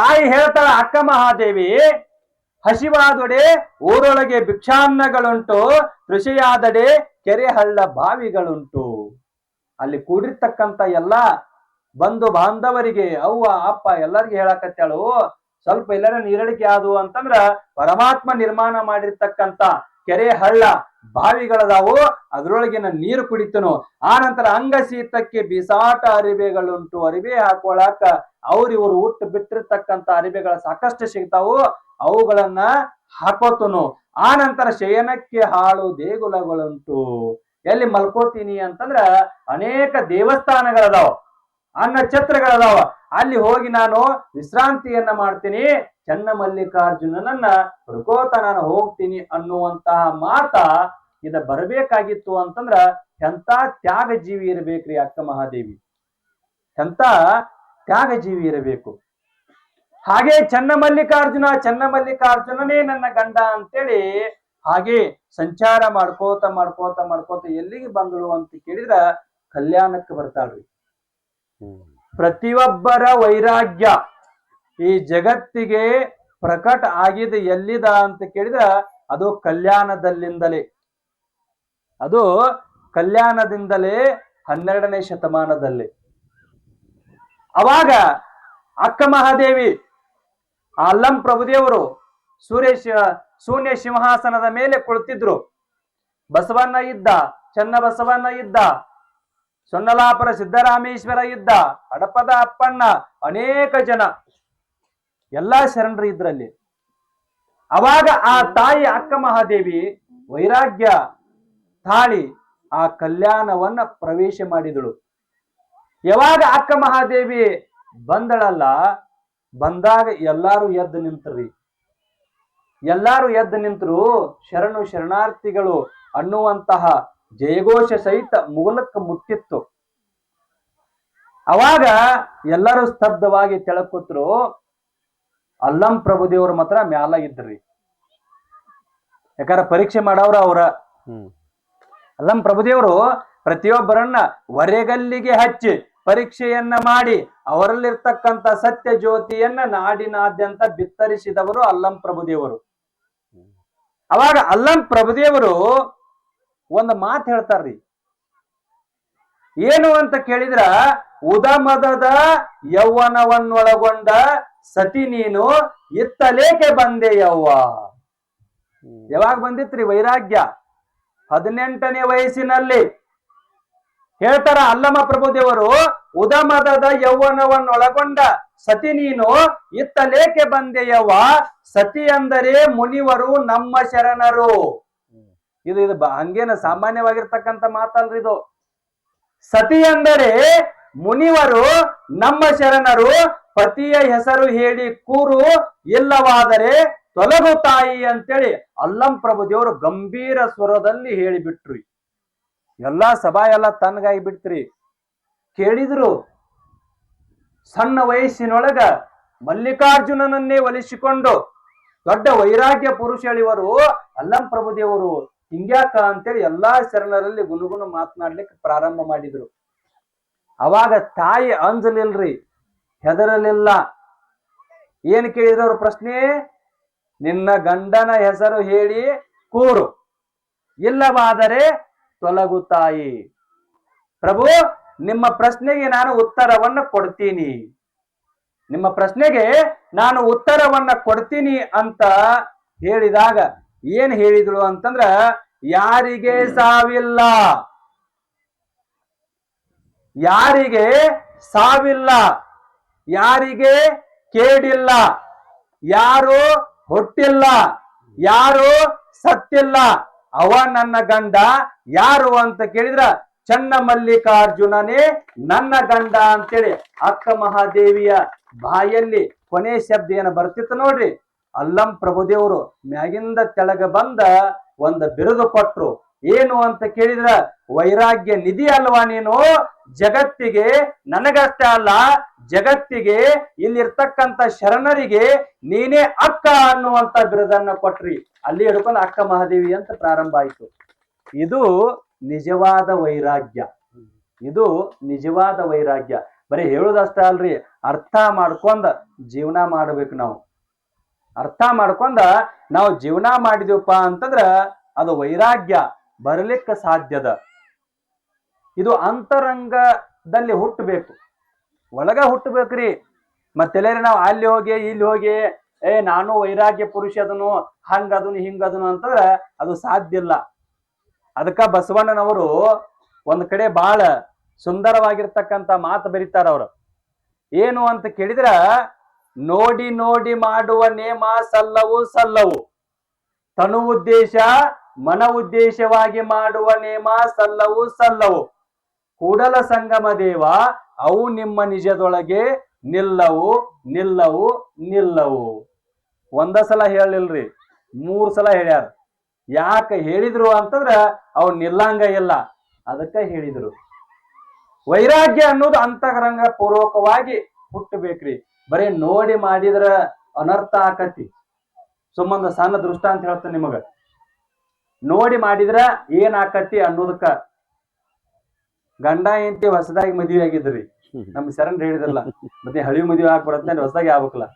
ತಾಯಿ ಹೇಳ್ತಾಳ, ಅಕ್ಕ ಮಹಾದೇವಿ, ಹಸಿವಾದೊಡೆ ಊರೊಳಗೆ ಭಿಕ್ಷಾನ್ನಗಳುಂಟು, ಕೃಷಿಯಾದಡೆ ಕೆರೆ ಹಳ್ಳ ಬಾವಿಗಳುಂಟು. ಅಲ್ಲಿ ಕೂಡಿರ್ತಕ್ಕಂಥ ಎಲ್ಲ ಬಂಧು ಬಾಂಧವರಿಗೆ, ಅವ್ವ, ಅಪ್ಪ ಎಲ್ಲರಿಗೆ ಹೇಳಕತ್ತಾಳು, ಸ್ವಲ್ಪ ಎಲ್ಲರ ನೀರಡಿಕೆ ಆದವು ಅಂತಂದ್ರ ಪರಮಾತ್ಮ ನಿರ್ಮಾಣ ಮಾಡಿರ್ತಕ್ಕಂತ ಕೆರೆ ಹಳ್ಳ ಬಾವಿಗಳದಾವು, ಅದ್ರೊಳಗಿನ ನೀರು ಕುಡಿತನು, ಆ ನಂತರ ಅಂಗಶೀತಕ್ಕೆ ಬಿಸಾಟ ಅರಿಬೆಗಳುಂಟು ಅರಿಬೆ ಹಾಕೊಳಕ ಅವ್ರ ಹುಟ್ಟು ಬಿಟ್ಟಿರ್ತಕ್ಕಂತ ಅರಿಬೆಗಳ ಸಾಕಷ್ಟು ಸಿಗ್ತಾವು, ಅವುಗಳನ್ನ ಹಾಕೋತನು. ಆ ನಂತರ ಶಯನಕ್ಕೆ ಹಾಳು ದೇಗುಲಗಳುಂಟು. ಎಲ್ಲಿ ಮಲ್ಕೋತೀನಿ ಅಂತಂದ್ರ ಅನೇಕ ದೇವಸ್ಥಾನಗಳದಾವ. ಅನ್ನ ಛತ್ರಗಳದಾವ. ಅಲ್ಲಿ ಹೋಗಿ ನಾನು ವಿಶ್ರಾಂತಿಯನ್ನ ಮಾಡ್ತೀನಿ. ಚನ್ನ ಮಲ್ಲಿಕಾರ್ಜುನನನ್ನ ಹುಡುಕೋತ ನಾನು ಹೋಗ್ತೀನಿ ಅನ್ನುವಂತಹ ಮಾತ ಇದ ಬರಬೇಕಾಗಿತ್ತು ಅಂತಂದ್ರ ಎಂತ ತ್ಯಾಗ ಜೀವಿ ಇರಬೇಕ್ರಿ ಅಕ್ಕ ಮಹಾದೇವಿ. ಎಂತ ತ್ಯಾಗ ಜೀವಿ ಇರಬೇಕು. ಹಾಗೆ ಚನ್ನ ಮಲ್ಲಿಕಾರ್ಜುನ ಚನ್ನ ಮಲ್ಲಿಕಾರ್ಜುನನೇ ನನ್ನ ಗಂಡ ಅಂತೇಳಿ ಹಾಗೆ ಸಂಚಾರ ಮಾಡ್ಕೋತ ಮಾಡ್ಕೋತ ಮಾಡ್ಕೋತ ಎಲ್ಲಿಗೆ ಬಂದಳು ಅಂತ ಕೇಳಿದ್ರ ಕಲ್ಯಾಣಕ್ಕೆ ಬರ್ತಾಳ್ರಿ. ಪ್ರತಿಯೊಬ್ಬರ ವೈರಾಗ್ಯ ಈ ಜಗತ್ತಿಗೆ ಪ್ರಕಟ ಆಗಿದೆ ಎಲ್ಲಿದ ಅಂತ ಕೇಳಿದ್ರ ಅದು ಕಲ್ಯಾಣದಲ್ಲಿಂದಲೇ. ಅದು ಕಲ್ಯಾಣದಿಂದಲೇ ಹನ್ನೆರಡನೇ ಶತಮಾನದಲ್ಲಿ. ಅವಾಗ ಅಕ್ಕ ಮಹಾದೇವಿ, ಅಲ್ಲಂ ಪ್ರಭುದೇವರು ಸೂರ್ಯ ಶೂನ್ಯ ಸಿಂಹಾಸನದ ಮೇಲೆ ಕುಳಿತಿದ್ರು. ಬಸವಣ್ಣ ಇದ್ದ ಚನ್ನ ಬಸವಣ್ಣ ಇದ್ದ ಸೊನ್ನಲಾಪುರ ಸಿದ್ದರಾಮೇಶ್ವರ ಇದ್ದ ಹಡಪದ ಅಪ್ಪಣ್ಣ, ಅನೇಕ ಜನ, ಎಲ್ಲಾ ಶರಣರು ಇದ್ರಲ್ಲಿ. ಅವಾಗ ಆ ತಾಯಿ ಅಕ್ಕ ಮಹಾದೇವಿ ವೈರಾಗ್ಯ ತಾಳಿ ಆ ಕಲ್ಯಾಣವನ್ನ ಪ್ರವೇಶ ಮಾಡಿದಳು. ಯಾವಾಗ ಅಕ್ಕ ಮಹಾದೇವಿ ಬಂದಳಲ್ಲ, ಬಂದಾಗ ಎಲ್ಲಾರು ಎದ್ದು ನಿಂತ್ರಿ. ಎಲ್ಲಾರು ಎದ್ದು ನಿಂತರು, ಶರಣು ಶರಣಾರ್ಥಿಗಳು ಅನ್ನುವಂತಹ ಜಯಘೋಷ ಸಹಿತ ಮುಗುಲಕ್ಕೆ ಮುಟ್ಟಿತ್ತು. ಅವಾಗ ಎಲ್ಲರೂ ಸ್ತಬ್ಧವಾಗಿ ತೆಳಕುತ್ರು ಅಲ್ಲಂ ಪ್ರಭುದೇವ್ರ ಮಾತ್ರ ಮ್ಯಾಲ ಇದ್ರಿ. ಯಾಕಂದ್ರೆ ಪರೀಕ್ಷೆ ಮಾಡವ್ರ ಅವ್ರ. ಅಲ್ಲಂ ಪ್ರಭುದೇವರು ಪ್ರತಿಯೊಬ್ಬರನ್ನ ವರೆಗಲ್ಲಿಗೆ ಹಚ್ಚಿ ಪರೀಕ್ಷೆಯನ್ನ ಮಾಡಿ ಅವರಲ್ಲಿರ್ತಕ್ಕಂಥ ಸತ್ಯ ಜ್ಯೋತಿಯನ್ನ ನಾಡಿನಾದ್ಯಂತ ಬಿತ್ತರಿಸಿದವರು ಅಲ್ಲಂ ಪ್ರಭುದೇವರು. ಅವಾಗ ಅಲ್ಲಂ ಪ್ರಭುದೇವರು ಒಂದು ಮಾತು ಹೇಳ್ತಾರ್ರಿ. ಏನು ಅಂತ ಕೇಳಿದ್ರ, ಉದಮದದ ಯೌವನವನ್ನೊಳಗೊಂಡ ಸತಿ ನೀನು ಇತ್ತಲೇಕೆ ಬಂದೆ ಯವ್ವ? ಯಾವಾಗ ಬಂದಿತ್ರಿ ವೈರಾಗ್ಯ? ಹದಿನೆಂಟನೇ ವಯಸ್ಸಿನಲ್ಲಿ. ಹೇಳ್ತಾರ ಅಲ್ಲಮ್ಮ ಪ್ರಭುದೇವರು ಉದಮದದ ಯೌವನವನ್ನೊಳಗೊಂಡ ಸತಿ ನೀನು ಇತ್ತಲೇಕೆ ಬಂದೆಯವ್ವ ಸತಿ ಅಂದರೆ ಮುನಿವರು ನಮ್ಮ ಶರಣರು. ಇದು ಇದು ಹಂಗೇನ ಸಾಮಾನ್ಯವಾಗಿರ್ತಕ್ಕಂಥ ಮಾತಲ್ರಿ ಇದು. ಸತಿ ಅಂದರೆ ಮುನಿವರು ನಮ್ಮ ಶರಣರು ಪತಿಯ ಹೆಸರು ಹೇಳಿ ಕೂರು ಇಲ್ಲವಾದರೆ ತೊಲಗು ತಾಯಿ ಅಂತೇಳಿ ಅಲ್ಲಂ ಪ್ರಭು ದೇವರು ಗಂಭೀರ ಸ್ವರದಲ್ಲಿ ಹೇಳಿಬಿಟ್ರು. ಎಲ್ಲಾ ಸಭಾ ಎಲ್ಲ ತನ್ಗಾಗಿ ಬಿಡ್ತ್ರಿ ಕೇಳಿದ್ರು ಸಣ್ಣ ವಯಸ್ಸಿನೊಳಗ ಮಲ್ಲಿಕಾರ್ಜುನನನ್ನೇ ಒಲಿಸಿಕೊಂಡು ದೊಡ್ಡ ವೈರಾಗ್ಯ ಪುರುಷಳಿವರು ಅಲ್ಲಂ ಪ್ರಭುದೇವರು ಹಿಂಗ್ಯಾಕ ಅಂತೇಳಿ ಎಲ್ಲಾ ಶರಣರಲ್ಲಿ ಗುನುಗುನು ಮಾತನಾಡ್ಲಿಕ್ಕೆ ಪ್ರಾರಂಭ ಮಾಡಿದ್ರು. ಅವಾಗ ತಾಯಿ ಅಂಜಲಿಲ್ರಿ, ಹೆದರಲಿಲ್ಲ. ಏನ್ ಕೇಳಿದ್ರು ಪ್ರಶ್ನೆ? ನಿನ್ನ ಗಂಡನ ಹೆಸರು ಹೇಳಿ ಕೂರು. ಇಲ್ಲವಾದರೆ ತೊಲಗು ತಾಯಿ. ಪ್ರಭು, ನಿಮ್ಮ ಪ್ರಶ್ನೆಗೆ ನಾನು ಉತ್ತರವನ್ನ ಕೊಡ್ತೀನಿ. ನಿಮ್ಮ ಪ್ರಶ್ನೆಗೆ ನಾನು ಉತ್ತರವನ್ನ ಕೊಡ್ತೀನಿ ಅಂತ ಹೇಳಿದಾಗ ಏನ್ ಹೇಳಿದಳು ಅಂತಂದ್ರ, ಯಾರಿಗೆ ಸಾವಿಲ್ಲ. ಯಾರಿಗೆ ಸಾವಿಲ್ಲ. ಯಾರಿಗೆ ಕೇಡಿಲ್ಲ. ಯಾರು ಹುಟ್ಟಿಲ್ಲ. ಯಾರು ಸತ್ತಿಲ್ಲ. ಅವ ನನ್ನ ಗಂಡ ಯಾರು ಅಂತ ಕೇಳಿದ್ರ, ಚನ್ನ ಮಲ್ಲಿಕಾರ್ಜುನನೇ ನನ್ನ ಗಂಡ ಅಂತೇಳಿ ಅಕ್ಕ ಮಹಾದೇವಿಯ ಬಾಯಲ್ಲಿ ಕೊನೆ ಶಬ್ದ ಏನ ಬರ್ತಿತ್ತು ನೋಡ್ರಿ. ಅಲ್ಲಂ ಪ್ರಭುದೇವರು ಮ್ಯಾಗಿಂದ ತೆಳಗ ಬಂದ ಒಂದು ಬಿರುದು ಕೊಟ್ರು. ಏನು ಅಂತ ಕೇಳಿದ್ರ, ವೈರಾಗ್ಯ ನಿಧಿ ಅಲ್ವಾ ನೀನು? ಜಗತ್ತಿಗೆ ನನಗಷ್ಟೇ ಅಲ್ಲ, ಜಗತ್ತಿಗೆ ಇಲ್ಲಿರ್ತಕ್ಕಂಥ ಶರಣರಿಗೆ ನೀನೇ ಅಕ್ಕ ಅನ್ನುವಂತ ಬಿರುದನ್ನ ಕೊಟ್ರಿ. ಅಲ್ಲಿ ಹಿಡ್ಕೊಂಡು ಅಕ್ಕ ಮಹಾದೇವಿ ಅಂತ ಪ್ರಾರಂಭ ಆಯ್ತು. ಇದು ನಿಜವಾದ ವೈರಾಗ್ಯ. ಇದು ನಿಜವಾದ ವೈರಾಗ್ಯ. ಬರೀ ಹೇಳುದಷ್ಟೇ ಅಲ್ರಿ, ಅರ್ಥ ಮಾಡ್ಕೊಂಡ ಜೀವನ ಮಾಡ್ಬೇಕು ನಾವು. ಅರ್ಥ ಮಾಡ್ಕೊಂಡ ನಾವು ಜೀವನ ಮಾಡಿದೀವಪ್ಪ ಅಂತಂದ್ರ ಅದು ವೈರಾಗ್ಯ ಬರಲಿಕ್ಕ ಸಾಧ್ಯದ. ಇದು ಅಂತರಂಗದಲ್ಲಿ ಹುಟ್ಟಬೇಕು. ಒಳಗ ಹುಟ್ಟಬೇಕ್ರಿ. ಮತ್ತೆಲ್ಲರಿ ನಾವು ಅಲ್ಲಿ ಹೋಗಿ, ಇಲ್ಲಿ ಹೋಗಿ, ಏ ನಾನು ವೈರಾಗ್ಯ ಪುರುಷ ಅದನು ಹಂಗದನು ಹಿಂಗದನು ಅಂತಂದ್ರ ಅದು ಸಾಧ್ಯ ಇಲ್ಲ. ಅದಕ್ಕ ಬಸವಣ್ಣನವರು ಒಂದ್ ಕಡೆ ಬಹಳ ಸುಂದರವಾಗಿರ್ತಕ್ಕಂತ ಮಾತು ಬರೀತಾರ ಅವ್ರು. ಏನು ಅಂತ ಕೇಳಿದ್ರ ನೋಡಿ ನೋಡಿ ಮಾಡುವ ನೇಮ ಸಲ್ಲವು ಸಲ್ಲವು. ತನು ಉದ್ದೇಶ, ಮನ ಉದ್ದೇಶವಾಗಿ ಮಾಡುವ ನೇಮ ಸಲ್ಲವು ಸಲ್ಲವು. ಕೂಡಲ ಸಂಗಮ ದೇವ, ಅವು ನಿಮ್ಮ ನಿಜದೊಳಗೆ ನಿಲ್ಲವು ನಿಲ್ಲವು ನಿಲ್ಲವು. ಒಂದ ಸಲ ಹೇಳಿಲ್ರಿ ಮೂರ್ ಸಲ ಹೇಳ್ಯಾರ. ಯಾಕೆ ಹೇಳಿದ್ರು ಅಂತಂದ್ರ ಅವ್ ನಿಲ್ಲಂಗ ಇಲ್ಲ. ಅದಕ್ಕ ಹೇಳಿದ್ರು. ವೈರಾಗ್ಯ ಅನ್ನೋದು ಅಂತರಂಗ ಪೂರ್ವಕವಾಗಿ ಹುಟ್ಟಬೇಕ್ರಿ. ಬರೀ ನೋಡಿ ಮಾಡಿದ್ರ ಅನರ್ಥ ಆಕತಿ. ಸುಮ್ಮಂದ ಸಣ್ಣ ದೃಷ್ಟ ಅಂತ ಹೇಳ್ತೇನೆ ನಿಮಗ. ನೋಡಿ ಮಾಡಿದ್ರ ಏನ್ ಆಕತಿ ಅನ್ನೋದಕ್ಕ ಗಂಡ ಹೆಂಡತಿ ಹೊಸದಾಗಿ ಮದುವೆ ಆಗಿದ್ರಿ. ನಮ್ ಶರಣ್ ಹೇಳಿದ್ರಲ್ಲ, ಮತ್ತೆ ಹಳಿ ಮದುವೆ ಆಗಿ ಬರುತ್ತೆ ಹೊಸದಾಗಿ ಆಗ್ಬೇಕಲ್ಲ.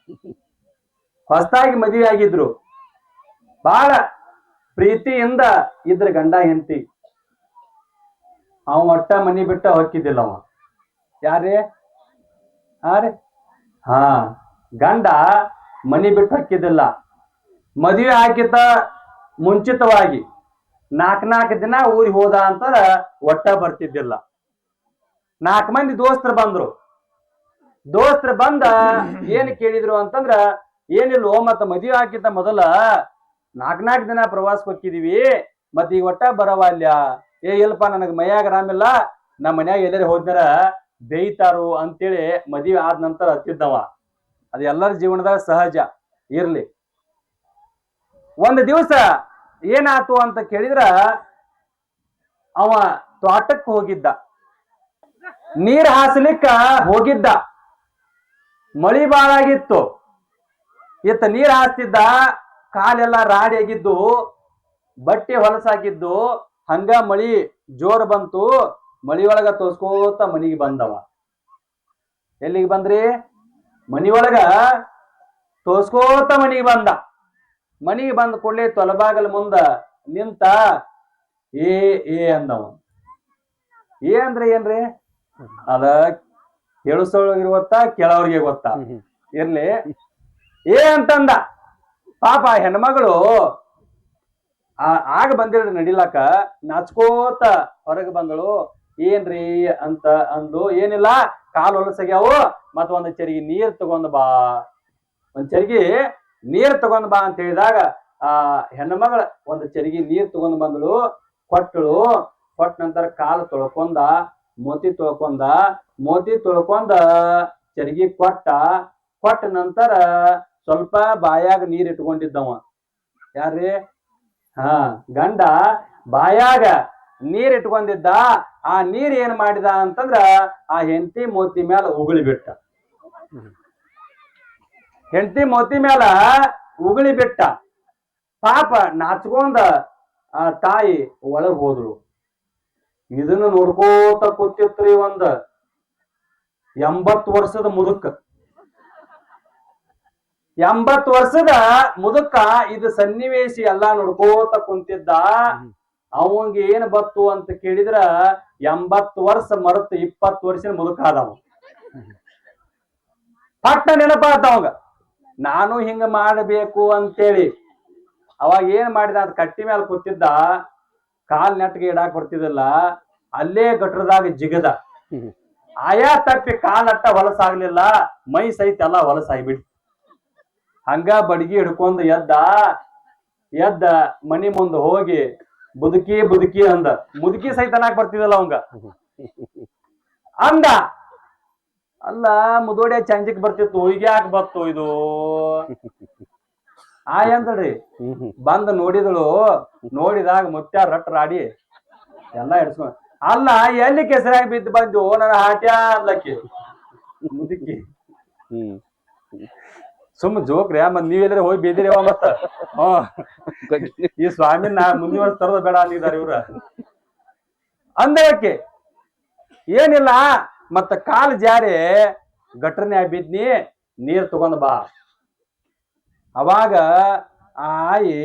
ಹೊಸದಾಗಿ ಮದುವೆ ಆಗಿದ್ರು, ಬಾಳ ಪ್ರೀತಿಯಿಂದ ಇದ್ರ ಗಂಡ ಹೆಂಡತಿ. ಅವ ಒಟ್ಟ ಮನಿ ಬಿಟ್ಟ ಹೊಕ್ಕಿದ್ದಿಲ್ಲ ಅವ. ಯಾರೇ? ಯಾರೇ ಹಾ, ಗಂಡ ಮನಿ ಬಿಟ್ಟು ಹಾಕಿದ್ದಿಲ್ಲ. ಮದುವೆ ಹಾಕಿತ ಮುಂಚಿತವಾಗಿ ನಾಲ್ಕ್ ನಾಲ್ಕು ದಿನ ಊರಿಗೆ ಹೋದ ಅಂತಾರ ಒಟ್ಟ ಬರ್ತಿದ್ದಿಲ್ಲ. ನಾಲ್ಕು ಮಂದಿ ದೋಸ್ತರು ಬಂದ್ರು. ದೋಸ್ತರು ಬಂದ ಏನ್ ಕೇಳಿದ್ರು ಅಂತಂದ್ರ ಏನಿಲ್ಲ ಮತ್ತ ಮದುವೆ ಹಾಕಿದ್ದ ಮೊದಲ ನಾಲ್ಕ್ ನಾಲ್ಕು ದಿನ ಪ್ರವಾಸಕ್ಕೆ ಹೋಗಿದೀವಿ ಮತ್ ಈಗ ಒಟ್ಟ ಬರವಾಲ್ಯ. ಏ, ಇಲ್ಲಪ್ಪ, ನನಗ್ ಮೈಯಾಗ ಆರಾಮಿಲ್ಲ. ನಮ್ಮ ಮನ್ಯಾಗ ಎಲ್ಲರೂ ಹೋದ್ನಾರ. ಬೇಯ್ತಾರು ಅಂತೇಳಿ ಮದುವೆ ಆದ ನಂತರ ಹತ್ತಿದ್ದವ ಅದು ಎಲ್ಲರ ಜೀವನದಾಗ ಸಹಜ, ಇರ್ಲಿ. ಒಂದು ದಿವಸ ಏನಾತು ಅಂತ ಕೇಳಿದ್ರ ಅವ ತೋಟಕ್ಕೆ ಹೋಗಿದ್ದ. ನೀರ್ ಹಾಸ್ಲಿಕ್ಕ ಹೋಗಿದ್ದ. ಮಳಿ ಬಾಳಾಗಿತ್ತು ಇತ್ತ ನೀರ್ ಹಾಸ್ತಿದ್ದ, ಕಾಲೆಲ್ಲ ರಾಡಿ ಆಗಿದ್ದು, ಬಟ್ಟೆ ಹೊಲಸಾಗಿದ್ದು, ಹಂಗ ಮಳಿ ಜೋರ್ ಬಂತು. ಮಳಿ ಒಳಗ ತೋರ್ಸ್ಕೋತ ಮನಿಗೆ ಬಂದವ. ಎಲ್ಲಿಗೆ ಬಂದ್ರಿ? ಮನಿಯೊಳಗ ತೋರ್ಸ್ಕೋತ ಮನಿಗೆ ಬಂದ. ಮನಿಗೆ ಬಂದ ಕೂಡಲೇ ತೊಲಬಾಗಲ ಮುಂದ ನಿಂತ ಏ ಏ ಅಂದವ. ಏ ಅಂದ್ರೆ ಏನ್ರಿ? ಅದ ಕೇಳಿಸೋಳಿಗೆ ಗೊತ್ತಾ. ಕೆಳವ್ರಿಗೆ ಗೊತ್ತಾ ಇರ್ಲಿ. ಏ ಅಂತಂದ. ಪಾಪ ಹೆಣ್ಮಗಳು ಆ- ಆಗ ಬಂದಿರ ನಡಿಲಾಕ ನಾಚ್ಕೋತ ಹೊರಗೆ ಬಂದಳು. ಏನ್ರಿ ಅಂತ ಅಂದು, ಏನಿಲ್ಲ, ಕಾಲು ಹೊಲಸಾಗ್ಯಾವು, ಮತ್ತ ಒಂದ್ ಚರಿಗೆ ನೀರ್ ತಗೊಂಡ್ ಬಾ. ಒಂದ್ ಚರಿಗೆ ನೀರ್ ತಗೊಂಡ್ ಬಾ ಅಂತ ಹೇಳಿದಾಗ, ಆ ಹೆಣ್ಮಗಳ ಒಂದ್ ಚರಿಗೆ ನೀರ್ ತಗೊಂಡ್ ಬಂದಳು ಕೊಟ್ಟಳು ಕೊಟ್ಟ ನಂತರ ಕಾಲು ತೊಳ್ಕೊಂಡ, ಮೋತಿ ತೊಳ್ಕೊಂಡ ಮೋತಿ ತೊಳ್ಕೊಂಡ, ಚರಿಗೆ ಕೊಟ್ಟ. ಕೊಟ್ಟ ನಂತರ ಸ್ವಲ್ಪ ಬಾಯಾಗ ನೀರ್ ಇಟ್ಕೊಂಡಿದ್ದವ. ಯಾರ್ರಿ? ಹಾ, ಗಂಡ ಬಾಯಾಗ ನೀರ್ ಇಟ್ಕೊಂಡಿದ್ದ ಆ ನೀರ್ ಏನ್ ಮಾಡಿದ ಅಂತಂದ್ರ ಆ ಹೆಂಡತಿ ಮೋತಿ ಮ್ಯಾಲ ಉಗುಳಿ ಬಿಟ್ಟ ಹೆಂಡತಿ ಮೋತಿ ಮ್ಯಾಲ ಉಗುಳಿ ಬಿಟ್ಟ ಪಾಪ ನಾಚ್ಕೊಂಡ, ಆ ತಾಯಿ ಒಳಗ್ ಹೋದ್ರು ಇದನ್ನ ನೋಡ್ಕೋತ ಕೂತಿತ್ರಿ ಒಂದ್ ಎಂಬತ್ ವರ್ಷದ ಮುದುಕ. ಎಂಬತ್ ವರ್ಷದ ಮುದುಕ ಇದು ಸನ್ನಿವೇಶ ಎಲ್ಲಾ ನೋಡ್ಕೋತ ಕುಂತಿದ್ದ. ಅವಂಗ ಏನ್ ಬತ್ತು ಅಂತ ಕೇಳಿದ್ರ ಎಂಬತ್ತು ವರ್ಷ ಮರುತು ಇಪ್ಪತ್ತು ವರ್ಷ ಮುದುಕ ಪಟ್ಟ ನೆನಪಾತ ಅವಂಗ. ನಾನು ಹಿಂಗ ಮಾಡಬೇಕು ಅಂತೇಳಿ. ಅವಾಗ ಏನ್ ಮಾಡಿದ, ಅದ್ ಕಟ್ಟಿ ಮೇಲೆ ಕೂತಿದ್ದ, ಕಾಲ್ ನೆಟ್ಗೆ ಇಡಾಕ್ ಬರ್ತಿದಿಲ್ಲ ಅಲ್ಲೇ ಗಟ್ರದಾಗ ಜಿಗದ. ಆಯಾ ತಪ್ಪಿ ಕಾಲಟ್ಟ ಹೊಲಸಾಗ್ಲಿಲ್ಲ ಮೈ ಸಹಿತ ಎಲ್ಲ ಹೊಲಸಾಗ್ಬಿಡ್ತು ಹಂಗ ಬಡ್ಗಿ ಹಿಡ್ಕೊಂಡು ಎದ್ದ ಎದ್ದ ಮನಿ ಮುಂದೆ ಹೋಗಿ ಬದುಕಿ ಬದುಕಿ ಅಂದ. ಮುದುಕಿ ಸಹಿತ ನಾಕ್ ಬರ್ತಿದಲ್ಲ ಅವಂಗ. ಅಂದ. ಅಲ್ಲ ಮುದೋಡಿಯ ಚಂಜಿಕ್ ಬರ್ತಿತ್ತು. ಈಗ ಯಾಕೆ ಬತ್ತು ಇದು? ಆಯ್ ಅಂದಳ್ರಿ ಬಂದ ನೋಡಿದಳು. ನೋಡಿದಾಗ ಮುತ್ಯ ರಟ್ ರಾಡಿ ಎಲ್ಲ ಹಿಡ್ಸ್ಕೊಂಡ್ ಅಲ್ಲ, ಎಲ್ಲಿ ಕೆಸರಾಗಿ ಬಿದ್ದು ಬಂದು ನನ್ನ ಹಾಟ್ಯಾ ಅಲ್ಲಕ್ಕೆ ಮುದುಕಿ ಸುಮ್ಮ ಜೋಕ್ರಿ ಮತ್ ನೀವೆಲ್ಲರ ಹೋಗಿ ಬೇದಿರಿವ ಮತ್ತ. ಈ ಸ್ವಾಮಿ ನಾ ಮುಂದಿನ ತರೋದು ಬೇಡ ಅಂದಿದ್ದಾರೆ ಇವ್ರ. ಅಂದಕ್ಕೆ ಏನಿಲ್ಲ, ಮತ್ತ ಕಾಲ್ ಜಾರಿ ಗಟ್ರನ್ಯಾಗ ಬಿದ್ನಿ, ನೀರ್ ತಗೊಂಡ್ ಬಾ. ಅವಾಗ ಆ ಆಯಿ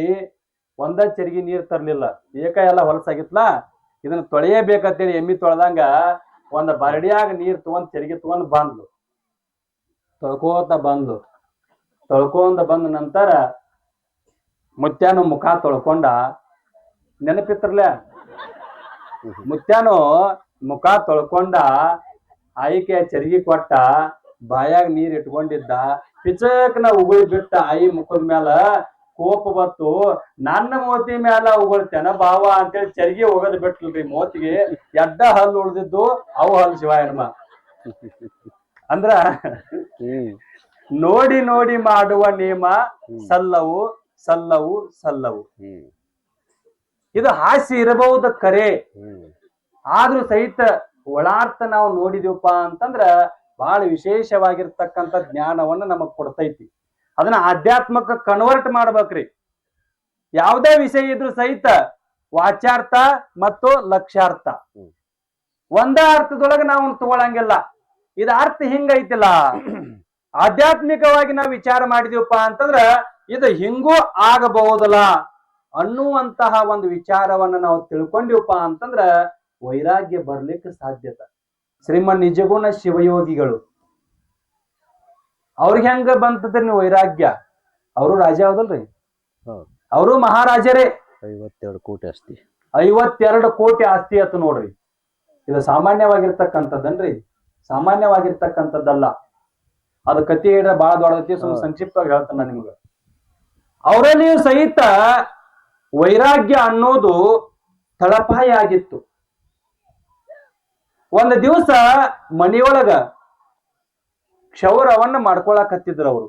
ಒಂದ ಚರಿಗೆ ನೀರ್ ತರ್ಲಿಲ್ಲ. ಏಕ ಎಲ್ಲ ಹೊಲಸಾಗಿತ್ಲಾ? ಇದನ್ನ ತೊಳೆಯಬೇಕಂತೇಳಿ ಎಮ್ಮಿ ತೊಳೆದಂಗ ಒಂದ್ ಬರಡಿಯಾಗ ನೀರ್ ತಗೊಂಡ್ ಚರಿಗೆ ತಗೊಂಡ್ ಬಂದ್ಲು. ತೊಳ್ಕೋತ ಬಂದ್ಲು. ತೊಳ್ಕೊಂಡ್ ಬಂದ ನಂತರ ಮುತ್ಯಾನು ಮುಖ ತೊಳ್ಕೊಂಡ ನೆನಪಿತ್ರಲ್ಲ ಮುತ್ಯಾನು ಮುಖ ತೊಳ್ಕೊಂಡ, ಆಯ್ಕೆ ಚರಿಗಿ ಕೊಟ್ಟ, ಬಾಯಾಗ ನೀರ್ ಇಟ್ಕೊಂಡಿದ್ದ, ಪಿಚಕ್ನ ಉಗುಳಿ ಬಿಟ್ಟ ಆಯಿ ಮುಖದ ಮ್ಯಾಲ ಕೋಪ ಬತ್ತು ನನ್ನ ಮೋತಿ ಮ್ಯಾಲ ಉಗುಳ್ತೇನ ಬಾವ ಅಂತೇಳಿ ಚರಿಗೆ ಹೋಗೋದ್ ಬಿಟ್ಲ್ರಿ ಮೋತಿಗೆ, ಎಡ್ಡ ಹಲ್ಲು ಉಳ್ದಿದ್ದು ಅವು ಹಲ್ಲು ಶಿವಾಯನ್ಮ ಅಂದ್ರ ನೋಡಿ ನೋಡಿ ಮಾಡುವ ನಿಯಮ ಸಲ್ಲವು ಸಲ್ಲವು ಸಲ್ಲವು. ಇದು ಹಾಸ್ಯ ಇರಬಹುದು ಕರೆ. ಆದ್ರೂ ಸಹಿತ ಒಳಾರ್ಥ ನಾವು ನೋಡಿದೀವಪ್ಪ ಅಂತಂದ್ರ ಬಹಳ ವಿಶೇಷವಾಗಿರ್ತಕ್ಕಂಥ ಜ್ಞಾನವನ್ನ ನಮಗ್ ಕೊಡ್ತೈತಿ. ಅದನ್ನ ಆಧ್ಯಾತ್ಮಕ ಕನ್ವರ್ಟ್ ಮಾಡ್ಬೇಕ್ರಿ. ಯಾವುದೇ ವಿಷಯ ಇದ್ರೂ ಸಹಿತ ವಾಚ್ಯಾರ್ಥ ಮತ್ತು ಲಕ್ಷ್ಯಾರ್ಥ. ಒಂದೇ ಒಂದ ಅರ್ಥದೊಳಗೆ ನಾವು ತಗೊಳಂಗಿಲ್ಲ. ಇದ ಅರ್ಥ ಹಿಂಗೈತಿಲ್ಲ. ಆಧ್ಯಾತ್ಮಿಕವಾಗಿ ನಾವು ವಿಚಾರ ಮಾಡಿದೀವಪ್ಪ ಅಂತಂದ್ರ ಇದು ಹಿಂಗೂ ಆಗಬಹುದಲ್ಲ ಅನ್ನುವಂತಹ ಒಂದು ವಿಚಾರವನ್ನ ನಾವು ತಿಳ್ಕೊಂಡಿವಪ್ಪ ಅಂತಂದ್ರ ವೈರಾಗ್ಯ ಬರ್ಲಿಕ್ಕೆ ಸಾಧ್ಯತೆ. ಶ್ರೀಮನ್ ನಿಜಗುಣ ಶಿವಯೋಗಿಗಳು. ಅವ್ರಿಗೆ ಹೆಂಗ ಬಂತದ್ರಿ ನೀವು ವೈರಾಗ್ಯ? ಅವರು ರಾಜ ಹೌದಲ್ರಿ ಹೌದು ಅವರು ಮಹಾರಾಜರೇ. ಐವತ್ತೆರಡು ಕೋಟಿ ಆಸ್ತಿ. ಐವತ್ತೆರಡು ಕೋಟಿ ಆಸ್ತಿ ಆಯ್ತು ನೋಡ್ರಿ. ಇದು ಸಾಮಾನ್ಯವಾಗಿರ್ತಕ್ಕಂಥದ್ದನ್ರಿ. ಸಾಮಾನ್ಯವಾಗಿರ್ತಕ್ಕಂಥದ್ದಲ್ಲ. ಅದು ಕತಿ ಹೇಳಿದ್ರೆ ಬಹಳ ದೊಡ್ಡದೈತಿ ಸುಮ್ ಸಂಕ್ಷಿಪ್ತವಾಗಿ ಹೇಳ್ತಾನೆ ನಿಮ್ಗ. ಅವರಲ್ಲಿಯೂ ಸಹಿತ ವೈರಾಗ್ಯ ಅನ್ನೋದು ತಳಪಾಯ ಆಗಿತ್ತು. ಒಂದು ದಿವಸ ಮನೆಯೊಳಗ ಕ್ಷೌರವನ್ನ ಮಾಡ್ಕೊಳಕತ್ತಿದ್ರು ಅವರು.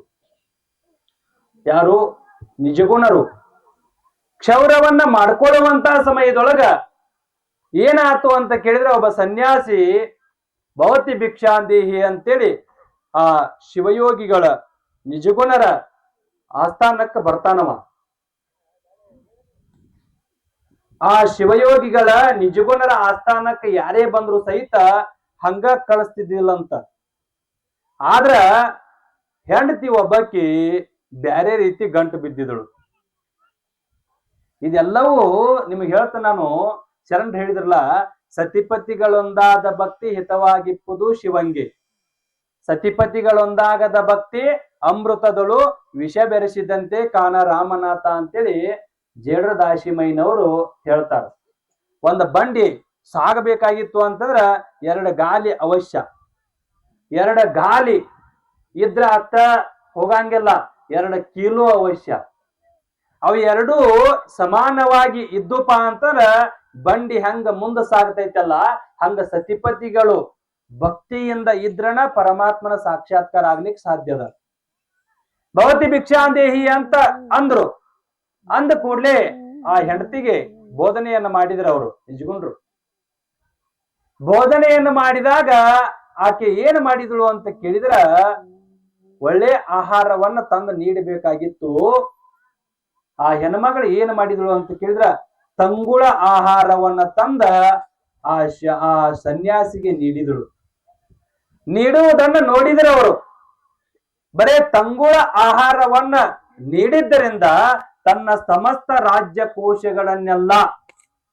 ಯಾರು? ನಿಜಗುಣರು. ಕ್ಷೌರವನ್ನ ಮಾಡ್ಕೊಳ್ಳುವಂತ ಸಮಯದೊಳಗ ಏನಾಯ್ತು ಅಂತ ಕೇಳಿದ್ರೆ ಒಬ್ಬ ಸನ್ಯಾಸಿ ಭವತಿ ಭಿಕ್ಷಾಂದೇಹಿ ಅಂತೇಳಿ ಆ ಶಿವಯೋಗಿಗಳ ನಿಜಗುಣರ ಆಸ್ಥಾನಕ್ಕೆ ಬರ್ತಾನವ. ಆ ಶಿವಯೋಗಿಗಳ ನಿಜಗುಣರ ಆಸ್ಥಾನಕ್ಕೆ ಯಾರೇ ಬಂದ್ರು ಸಹಿತ ಹಂಗ ಕಳಿಸ್ತಿದ್ದಿಲ್ಲಂತ. ಆದ್ರ ಹೆಂಡತಿ ಒಬ್ಬಾಕಿ ಬ್ಯಾರೆ ರೀತಿ ಗಂಟು ಬಿದ್ದಿದಳು ಇದೆಲ್ಲವೂ ನಿಮಗೆ ಹೇಳ್ತ ನಾನು ಶರಣ್ ಹೇಳಿದ್ರಲ್ಲ, ಸತಿಪತಿಗಳೊಂದಾದ ಭಕ್ತಿ ಹಿತವಾಗಿಪ್ಪುದು ಶಿವಂಗೆ. ಸತಿಪತಿಗಳೊಂದಾಗದ ಭಕ್ತಿ ಅಮೃತದಳು ವಿಷ ಬೆರೆಸಿದಂತೆ ಕಾನ ರಾಮನಾಥ ಅಂತೇಳಿ ಜೇಡ್ರ ಹೇಳ್ತಾರೆ. ಒಂದು ಬಂಡಿ ಸಾಗಬೇಕಾಗಿತ್ತು ಅಂತಂದ್ರ ಎರಡು ಗಾಲಿ ಅವಶ್ಯ. ಎರಡು ಗಾಲಿ ಇದ್ರ ಅತ್ತ ಹೋಗಂಗಿಲ್ಲ. ಎರಡು ಕೀಲು ಅವಶ್ಯ. ಅವು ಎರಡೂ ಸಮಾನವಾಗಿ ಇದ್ದುಪ ಅಂತಂದ್ರ ಬಂಡಿ ಹೆಂಗ ಮುಂದ ಸಾಗ್ತೈತಲ್ಲ, ಹಂಗ ಸತಿಪತಿಗಳು ಭಕ್ತಿಯಿಂದ ಇದ್ರನ ಪರಮಾತ್ಮನ ಸಾಕ್ಷಾತ್ಕಾರ ಆಗ್ಲಿಕ್ಕೆ ಸಾಧ್ಯದ ಭವತಿ ಭಿಕ್ಷಾಂದೇಹಿ ಅಂತ ಅಂದ್ರು. ಅಂದ ಕೂಡ್ಲೆ ಆ ಹೆಂಡತಿಗೆ ಬೋಧನೆಯನ್ನ ಮಾಡಿದ್ರು ಅವರು ನಿಜಗುಂಡ್ರು ಬೋಧನೆಯನ್ನು ಮಾಡಿದಾಗ ಆಕೆ ಏನು ಮಾಡಿದಳು ಅಂತ ಕೇಳಿದ್ರ, ಒಳ್ಳೆ ಆಹಾರವನ್ನ ತಂದು ನೀಡಬೇಕಾಗಿತ್ತು. ಆ ಹೆಣ್ಮಗಳು ಏನು ಮಾಡಿದಳು ಅಂತ ಕೇಳಿದ್ರ, ತಂಗುಳ ಆಹಾರವನ್ನ ತಂದ ಆ ಶ, ಆ ಸನ್ಯಾಸಿಗೆ ನೀಡಿದಳು. ನೀಡುವುದನ್ನ ನೋಡಿದರೆ ಅವರು. ಬರೇ ತಂಗುಳ ಆಹಾರವನ್ನ ನೀಡಿದ್ದರಿಂದ ತನ್ನ ಸಮಸ್ತ ರಾಜ್ಯ ಕೋಶಗಳನ್ನೆಲ್ಲ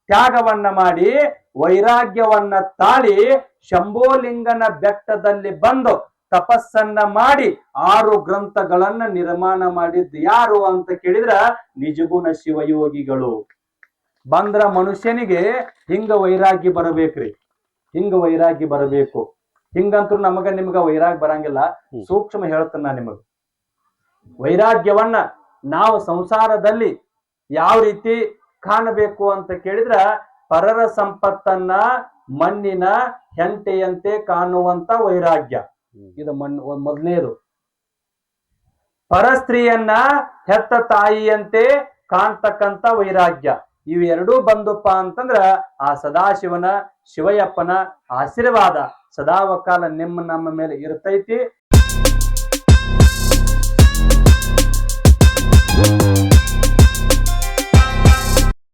ತ್ಯಾಗವನ್ನ ಮಾಡಿ ವೈರಾಗ್ಯವನ್ನ ತಾಳಿ ಶಂಭೋಲಿಂಗನ ಬೆಟ್ಟದಲ್ಲಿ ಬಂದು ತಪಸ್ಸನ್ನ ಮಾಡಿ ಆರು ಗ್ರಂಥಗಳನ್ನ ನಿರ್ಮಾಣ ಮಾಡಿದ್ದು ಯಾರು ಅಂತ ಕೇಳಿದ್ರ ನಿಜಗುಣ ಶಿವಯೋಗಿಗಳು. ಬಂದ್ರ ಮನುಷ್ಯನಿಗೆ ಹಿಂಗ ವೈರಾಗ್ಯ ಬರಬೇಕ್ರಿ. ಹಿಂಗ ವೈರಾಗ್ಯ ಬರಬೇಕು. ಹಿಂಗಂತೂ ನಮಗ ನಿಮ್ಗ ವೈರಾಗ್ ಬರಂಗಿಲ್ಲ. ಸೂಕ್ಷ್ಮ ಹೇಳ್ತೇನೆ ನಾ ನಿಮಗ. ವೈರಾಗ್ಯವನ್ನ ನಾವು ಸಂಸಾರದಲ್ಲಿ ಯಾವ ರೀತಿ ಕಾಣಬೇಕು ಅಂತ ಕೇಳಿದ್ರ ಪರರ ಸಂಪತ್ತನ್ನ ಮಣ್ಣಿನ ಹೆಂಟೆಯಂತೆ ಕಾಣುವಂತ ವೈರಾಗ್ಯ. ಇದು ಮಣ್ಣು ಮೊದಲನೇದು. ಪರಸ್ತ್ರೀಯನ್ನ ಹೆತ್ತ ತಾಯಿಯಂತೆ ಕಾಣ್ತಕ್ಕಂತ ವೈರಾಗ್ಯ. ಇವೆರಡೂ ಬಂದಪ್ಪ ಅಂತಂದ್ರ ಆ ಸದಾಶಿವನ ಶಿವಯಪ್ಪನ ಆಶೀರ್ವಾದ ಸದಾವಕಾಲ ನಿಮ್ಮ ನಮ್ಮ ಮೇಲೆ ಇರ್ತೈತಿ.